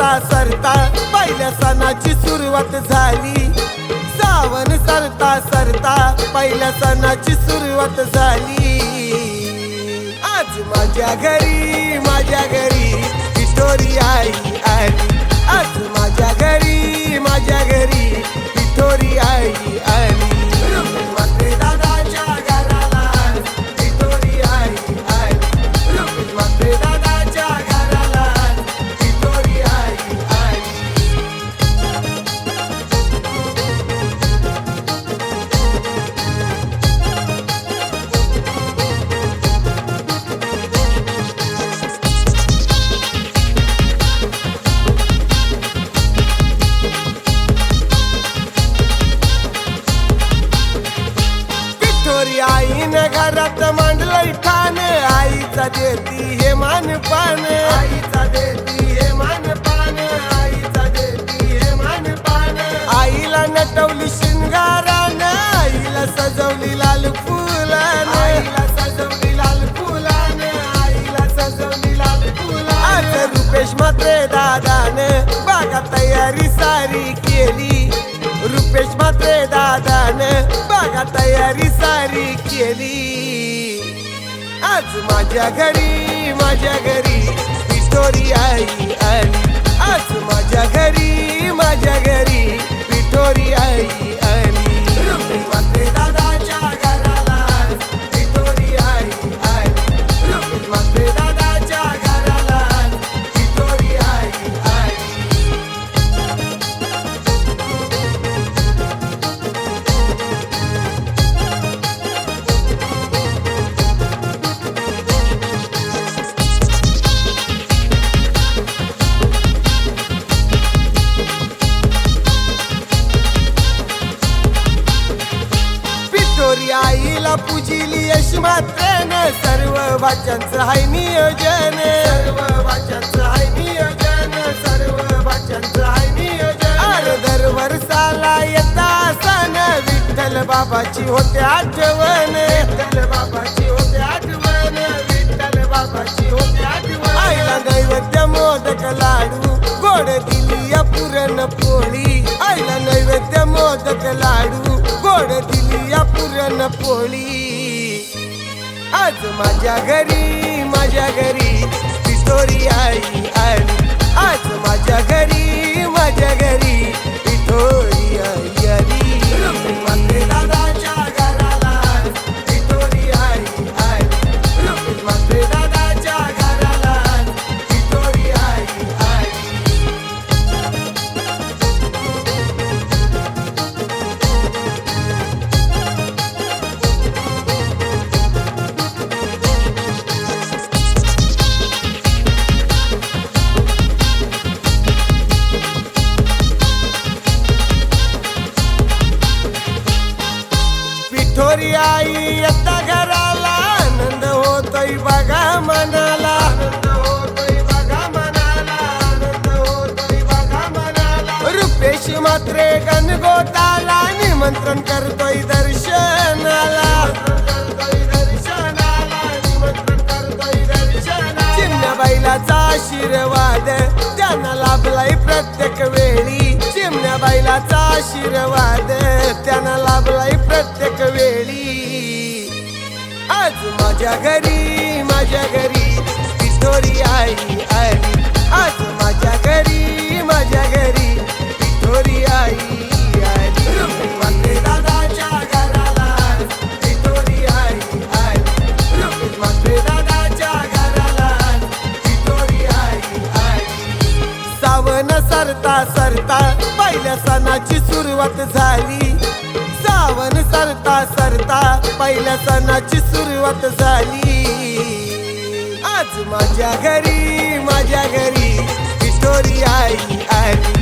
पहिल्या सणाची सुरुवात झाली. सावन सरता सरता पहिल्या सणाची सुरुवात झाली. आज माझ्या घरी माझ्या घरी किशोरी आई आली. ठाण आईचा देती हे मान पान आईचा देती हे मान पान आईचा देती हे मान पान आईला नटवली शिंगारानं आईला सजवली लाल फुलानं. आईला सजवली लाल फुलानं आईला सजवली लाल फुलानं. आज रुपेश मात्रे दादानं बागा तयारी सारी केली. रुपेश मात्रे दादानं आज माझ्या घरी माझ्या घरी स्टोरी आई आली आज माझ्या घरी माझ्या घरी स्टोरी आई. आईला पूजिली यश मात्रेनं सर्व वाच्यांचं हाय नियोजन. सर्व वाच्यांचं हाय नियोजन. सर्व वाच्यांचं हाय नियोजन. अरे दर वर्षाला येता सण. विठ्ठल बाबाची होते आठवण. विठ्ठल बाबाची होते आठवण. विठ्ठल बाबाची होते आठवण. आईला नैवेद्य मोदक लाडू. गोड दिली या पुरण पोळी. आईला नैवेद्य मोदक लाडू. गोड दिली या पुरण पोळी. आज माझ्या घरी माझ्या घरी पिठोरी आई आली. आज माझ्या घरी आई आता घराला आनंद होतोय बघा मनाला. बघा मनाला रुपेश मात्रे गणगोताला निमंत्रण करतोय दर्शनाला. चिमण्या बैलाचा आशीर्वाद त्यांना लाभलाय प्रत्येक वेळी. चिमण्या बैलाचा आशीर्वाद त्यांना लाभलाय प्रत्येक वेळी आज माझ्या घरी माझ्या घरी पिठोरी आई आली आज माझ्या घरी माझ्या घरी पिठोरी आई आई. आई सरता सरता पहिल्या सणाची सुरुवात झाली. सावन सरता सरता पहिल्या सणाची सुरुवात झाली. आज माझ्या घरी माझ्या घरी किशोरी आई आली.